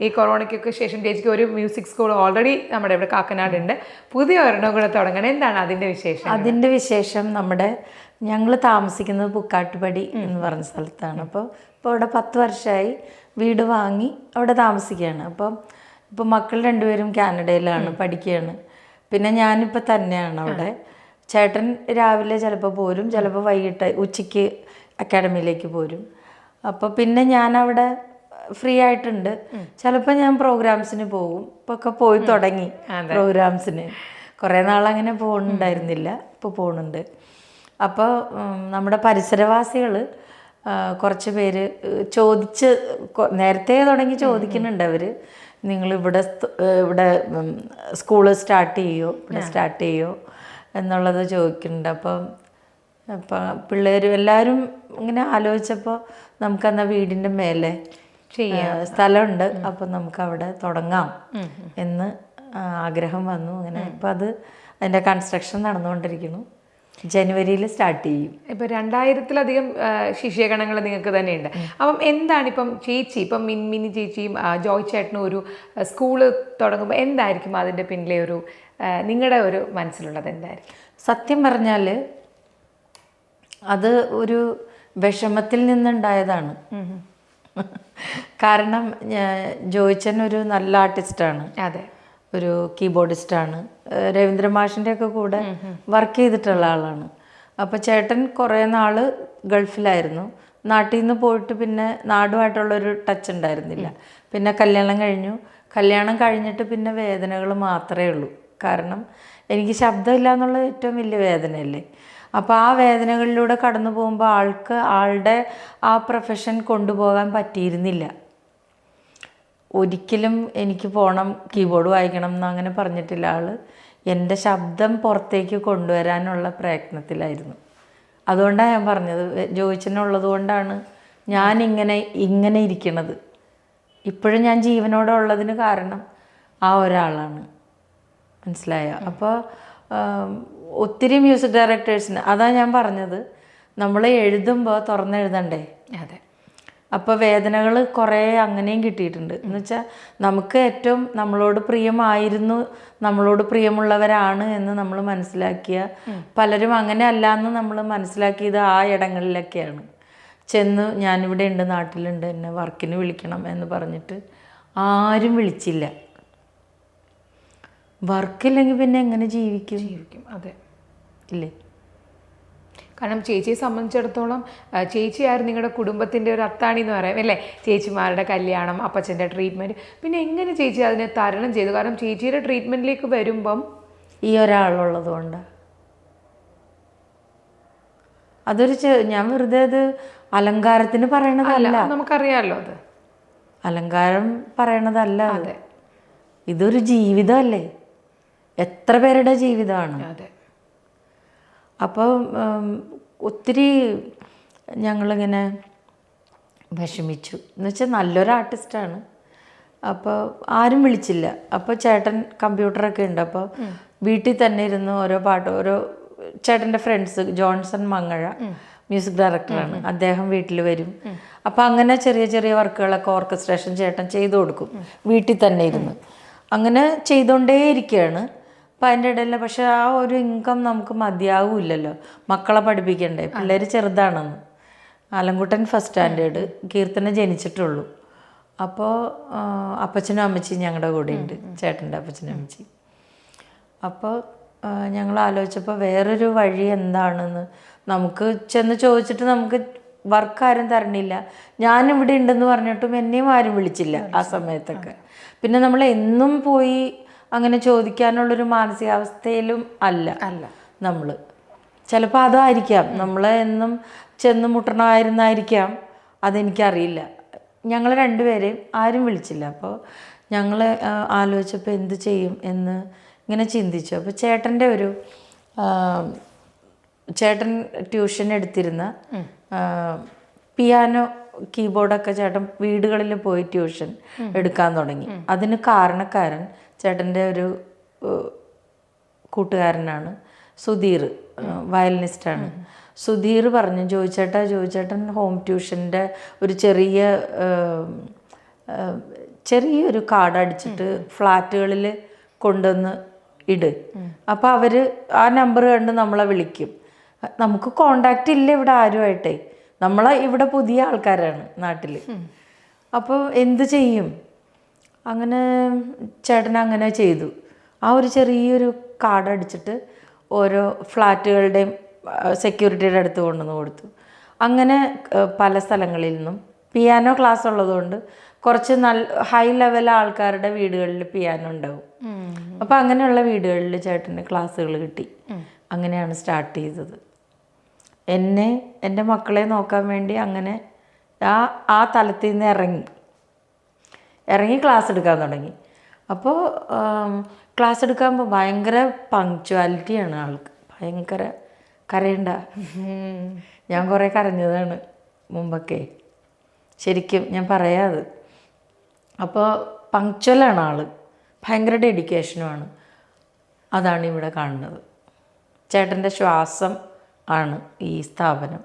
ഈ കൊറോണയ്ക്കൊക്കെ ശേഷം ചേച്ചിക്ക് ഒരു മ്യൂസിക് സ്കൂൾ ഓൾറെഡി നമ്മുടെ ഇവിടെ കാക്കനാടുണ്ട്. പുതിയ ഒരെണ്ണം കൂടെ തുടങ്ങണം. എന്താണ് അതിന്റെ വിശേഷം അതിന്റെ വിശേഷം നമ്മുടെ ഞങ്ങൾ താമസിക്കുന്നത് പുക്കാട്ടുപടി എന്ന് പറഞ്ഞ സ്ഥലത്താണ്. അപ്പോൾ ഇപ്പോൾ അവിടെ പത്ത് വർഷമായി വീട് വാങ്ങി അവിടെ താമസിക്കുകയാണ്. അപ്പം ഇപ്പോൾ മക്കൾ രണ്ടുപേരും കാനഡയിലാണ് പഠിക്കുകയാണ്. പിന്നെ ഞാനിപ്പോൾ തന്നെയാണ് അവിടെ. ചേട്ടൻ രാവിലെ ചിലപ്പോൾ പോരും ചിലപ്പോൾ വൈകിട്ട് ഉച്ചയ്ക്ക് അക്കാഡമിയിലേക്ക് പോരും. അപ്പോൾ പിന്നെ ഞാൻ അവിടെ ഫ്രീ ആയിട്ടുണ്ട്. ചിലപ്പോൾ ഞാൻ പ്രോഗ്രാംസിന് പോകും. ഇപ്പോൾ ഒക്കെ പോയി തുടങ്ങി പ്രോഗ്രാംസിന്. കുറേ നാളങ്ങനെ പോകുന്നുണ്ടായിരുന്നില്ല ഇപ്പോൾ പോകുന്നുണ്ട് അപ്പോൾ നമ്മുടെ പരിസരവാസികൾ കുറച്ച് പേര് ചോദിച്ച് നേരത്തെ തുടങ്ങി ചോദിക്കുന്നുണ്ട് അവർ നിങ്ങൾ ഇവിടെ ഇവിടെ സ്കൂൾ സ്റ്റാർട്ട് ചെയ്യോ? ഇവിടെ സ്റ്റാർട്ട് ചെയ്യോ? എന്നുള്ളത് ചോദിക്കുന്നുണ്ട്. അപ്പം അപ്പം പിള്ളേർ എല്ലാവരും ഇങ്ങനെ ആലോചിച്ചപ്പോൾ നമുക്കെന്നാ വീടിന്റെ മേലെ ചെയ്യാം. സ്ഥലമുണ്ട്. അപ്പം നമുക്ക് അവിടെ തുടങ്ങാം എന്ന് ആഗ്രഹം വന്നു. അങ്ങനെ ഇപ്പം അത് അതിന്റെ കൺസ്ട്രക്ഷൻ നടന്നുകൊണ്ടിരിക്കുന്നു. ജനുവരിയിൽ സ്റ്റാർട്ട് ചെയ്യും. ഇപ്പൊ രണ്ടായിരത്തിലധികം ശിഷ്യഗണങ്ങൾ നിങ്ങൾക്ക് തന്നെയുണ്ട്. അപ്പം എന്താണ് ഇപ്പം ചേച്ചി ഇപ്പം മിൻമിനി ചേച്ചിയും ജോയ് ചേട്ടനും ഒരു സ്കൂൾ സ്കൂൾ തുടങ്ങുമ്പോൾ എന്തായിരിക്കും അതിന്റെ പിന്നിലെ ഒരു നിങ്ങളുടെ ഒരു മനസ്സിലുള്ളത് എന്തായിരിക്കും? സത്യം പറഞ്ഞാൽ അത് ഒരു വിഷമത്തിൽ നിന്നുണ്ടായതാണ്. കാരണം ജോയിച്ചൻ ഒരു നല്ല ആർട്ടിസ്റ്റാണ്. അതെ. ഒരു കീബോർഡിസ്റ്റാണ്. ആണ് രവീന്ദ്ര മാഷിന്റെ ഒക്കെ കൂടെ വർക്ക് ചെയ്തിട്ടുള്ള ആളാണ്. അപ്പോൾ ചേട്ടൻ കുറേ നാൾ ഗൾഫിലായിരുന്നു. നാട്ടിൽ നിന്ന് പോയിട്ട് പിന്നെ നാടുമായിട്ടുള്ളൊരു ടച്ച് ഉണ്ടായിരുന്നില്ല. പിന്നെ കല്യാണം കഴിഞ്ഞു. കല്യാണം കഴിഞ്ഞിട്ട് പിന്നെ വേദനകൾ മാത്രമേ ഉള്ളൂ. കാരണം എനിക്ക് ശബ്ദമില്ല എന്നുള്ളത് ഏറ്റവും വലിയ വേദനയല്ലേ? അപ്പോൾ ആ വേദനകളിലൂടെ കടന്നു പോകുമ്പോൾ ആൾക്ക് ആളുടെ ആ പ്രൊഫഷൻ കൊണ്ടുപോകാൻ പറ്റിയിരുന്നില്ല. ഒരിക്കലും എനിക്ക് പോകണം കീബോർഡ് വായിക്കണം എന്ന് അങ്ങനെ പറഞ്ഞിട്ടില്ല ആൾ എന്റെ ശബ്ദം പുറത്തേക്ക് കൊണ്ടുവരാനുള്ള പ്രയത്നത്തിലായിരുന്നു. അതുകൊണ്ടാണ് ഞാൻ പറഞ്ഞത് ജോയിച്ചനുള്ളത് കൊണ്ടാണ് ഞാൻ ഇങ്ങനെ ഇങ്ങനെ ഇരിക്കണത്. ഇപ്പോഴും ഞാൻ ജീവനോടെ ഉള്ളതിന് കാരണം ആ ഒരാളാണ്. മനസ്സിലായോ? അപ്പോൾ ഒത്തിരി മ്യൂസിക് ഡയറക്ടേഴ്സിന് അതാ ഞാൻ പറഞ്ഞത്. നമ്മൾ എഴുതുമ്പോൾ തുറന്നെഴുതണ്ടേ? അതെ. അപ്പോൾ വേദനകൾ കുറേ അങ്ങനെയും കിട്ടിയിട്ടുണ്ട്. എന്ന് വെച്ചാൽ നമുക്ക് ഏറ്റവും നമ്മളോട് പ്രിയമായിരുന്നു നമ്മളോട് പ്രിയമുള്ളവരാണ് എന്ന് നമ്മൾ മനസ്സിലാക്കിയ പലരും അങ്ങനെ അല്ല എന്ന് നമ്മൾ മനസ്സിലാക്കിയത് ആ ഇടങ്ങളിലൊക്കെയാണ്. ചെന്ന് ഞാനിവിടെ ഉണ്ട് നാട്ടിലുണ്ട് എന്നെ വർക്കിന് വിളിക്കണം എന്ന് പറഞ്ഞിട്ട് ആരും വിളിച്ചില്ല. വർക്കില്ലെങ്കിൽ പിന്നെ എങ്ങനെ ജീവിക്കും? ജീവിക്കും അതെ. ഇല്ലേ? കാരണം ചേച്ചിയെ സംബന്ധിച്ചിടത്തോളം ചേച്ചിയായിരുന്നു നിങ്ങളുടെ കുടുംബത്തിന്റെ ഒരു അത്താണി എന്ന് പറയാം അല്ലേ? ചേച്ചിമാരുടെ കല്യാണം അപ്പച്ചന്റെ ട്രീറ്റ്മെന്റ് പിന്നെ എങ്ങനെ ചേച്ചി അതിനെ തരണം ചെയ്തു? കാരണം ചേച്ചിയുടെ ട്രീറ്റ്മെന്റിലേക്ക് വരുമ്പം ഈ ഒരാളുള്ളത് കൊണ്ട്. അതൊരു ഞാൻ വെറുതെ അത് അലങ്കാരത്തിന് പറയണതല്ല. നമുക്കറിയാമല്ലോ അത് അലങ്കാരം പറയണതല്ല അതെ. ഇതൊരു ജീവിതമല്ലേ എത്ര പേരുടെ ജീവിതമാണ്? അതെ. അപ്പോൾ ഒത്തിരി ഞങ്ങളിങ്ങനെ വിഷമിച്ചു. എന്ന് വെച്ചാൽ നല്ലൊരു ആർട്ടിസ്റ്റാണ്. അപ്പോൾ ആരും വിളിച്ചില്ല. അപ്പോൾ ചേട്ടൻ കമ്പ്യൂട്ടറൊക്കെ ഉണ്ട്. അപ്പോൾ വീട്ടിൽ തന്നെ ഇരുന്ന് ഓരോ പാട്ട് ഓരോ ചേട്ടന്റെ ഫ്രണ്ട്സ് ജോൺസൺ മങ്ങഴ മ്യൂസിക് ഡയറക്ടറാണ് അദ്ദേഹം വീട്ടിൽ വരും. അപ്പോൾ അങ്ങനെ ചെറിയ ചെറിയ വർക്കുകളൊക്കെ ഓർക്കസ്ട്രേഷൻ ചേട്ടൻ ചെയ്തു കൊടുക്കും. വീട്ടിൽ തന്നെ ഇരുന്ന്. അങ്ങനെ ചെയ്തുകൊണ്ടേയിരിക്കുകയാണ് അപ്പം അതിന്റെ ഇടയിൽ പക്ഷെ ആ ഒരു ഇൻകം നമുക്ക് മതിയാകില്ലല്ലോ മക്കളെ പഠിപ്പിക്കണ്ടേ? പിള്ളേർ ചെറുതാണെന്ന്. ആലങ്കുട്ടൻ ഫസ്റ്റ് സ്റ്റാൻഡേർഡ് കീർത്തന ജനിച്ചിട്ടുള്ളൂ. അപ്പോൾ അപ്പച്ചനും അമ്മച്ചിയും ഞങ്ങളുടെ കൂടെ ഉണ്ട് ചേട്ടന്റെ അപ്പച്ചനും അമ്മച്ചി അപ്പോൾ ഞങ്ങൾ ആലോചിച്ചപ്പോൾ വേറൊരു വഴി എന്താണെന്ന് നമുക്ക് ചെന്ന് ചോദിച്ചിട്ട് നമുക്ക് വർക്ക് ആരും തരണില്ല. ഞാനിവിടെ ഉണ്ടെന്ന് പറഞ്ഞിട്ടും എന്നെയും ആരും വിളിച്ചില്ല ആ സമയത്തൊക്കെ. പിന്നെ നമ്മൾ എന്നും പോയി അങ്ങനെ ചോദിക്കാനുള്ളൊരു മാനസികാവസ്ഥയിലും അല്ല. അല്ല. നമ്മൾ ചിലപ്പോൾ അതായിരിക്കാം. നമ്മളെ എന്നും ചെന്ന് മുട്ടണമായിരുന്നായിരിക്കാം. അതെനിക്കറിയില്ല. ഞങ്ങൾ രണ്ടുപേരെയും ആരും വിളിച്ചില്ല. അപ്പോൾ ഞങ്ങൾ ആലോചിച്ചപ്പോൾ എന്ത് ചെയ്യും എന്ന് ഇങ്ങനെ ചിന്തിച്ചു. അപ്പോൾ ചേട്ടന്റെ ഒരു ചേട്ടൻ ട്യൂഷൻ എടുത്തിരുന്ന പിയാനോ കീബോർഡൊക്കെ ചേട്ടൻ വീടുകളിൽ പോയി ട്യൂഷൻ എടുക്കാൻ തുടങ്ങി. അതിന് കാരണക്കാരൻ ചേട്ടന്റെ ഒരു കൂട്ടുകാരനാണ്. സുധീർ വയലിനിസ്റ്റാണ്. സുധീർ പറഞ്ഞു ജോയിച്ചേട്ടാ ജോയിച്ചേട്ടൻ ഹോം ട്യൂഷന്റെ ഒരു ചെറിയ ചെറിയൊരു കാർഡ് അടിച്ചിട്ട് ഫ്ലാറ്റുകളിൽ കൊണ്ടുവന്ന് ഇട്. അപ്പോൾ അവർ ആ നമ്പർ കണ്ട് നമ്മളെ വിളിക്കും. നമുക്ക് കോണ്ടാക്റ്റ് ഇല്ല ഇവിടെ ആരുമായിട്ടേ. നമ്മളെ ഇവിടെ പുതിയ ആൾക്കാരാണ് നാട്ടിൽ അപ്പോൾ എന്ത് ചെയ്യും? അങ്ങനെ ചേട്ടൻ അങ്ങനെ ചെയ്തു. ആ ഒരു ചെറിയൊരു കാർഡ് അടിച്ചിട്ട് ഓരോ ഫ്ലാറ്റുകളുടെയും സെക്യൂരിറ്റിയുടെ അടുത്ത് കൊണ്ടുവന്ന് കൊടുത്തു. അങ്ങനെ പല സ്ഥലങ്ങളിൽ നിന്നും പിയാനോ ക്ലാസ് ഉള്ളതുകൊണ്ട് കുറച്ച് നല്ല ഹൈ ലെവൽ ആൾക്കാരുടെ വീടുകളിൽ പിയാനോ ഉണ്ടാവും. അപ്പം അങ്ങനെയുള്ള വീടുകളിൽ ചേട്ടന് ക്ലാസ്സുകൾ കിട്ടി. അങ്ങനെയാണ് സ്റ്റാർട്ട് ചെയ്തത്. എന്നെ എന്റെ മക്കളെ നോക്കാൻ വേണ്ടി അങ്ങനെ ആ ആ തലത്തിൽ നിന്ന് ഇറങ്ങി. ഇറങ്ങി ക്ലാസ് എടുക്കാൻ തുടങ്ങി. അപ്പോൾ ക്ലാസ് എടുക്കാൻ ഭയങ്കര പങ്ക്ച്വാലിറ്റിയാണ് ആൾക്ക്. ഭയങ്കര കരയണ്ട. ഞാൻ കുറേ കരഞ്ഞതാണ് മുമ്പൊക്കെ. ശരിക്കും ഞാൻ പറയാത് അപ്പോൾ പങ്ക്ച്വലാണ് ആൾ ഭയങ്കര ഡെഡിക്കേഷനുമാണ് അതാണ് ഇവിടെ കാണുന്നത്. ചേട്ടന്റെ ശ്വാസം ആണ് ഈ സ്ഥാപനം.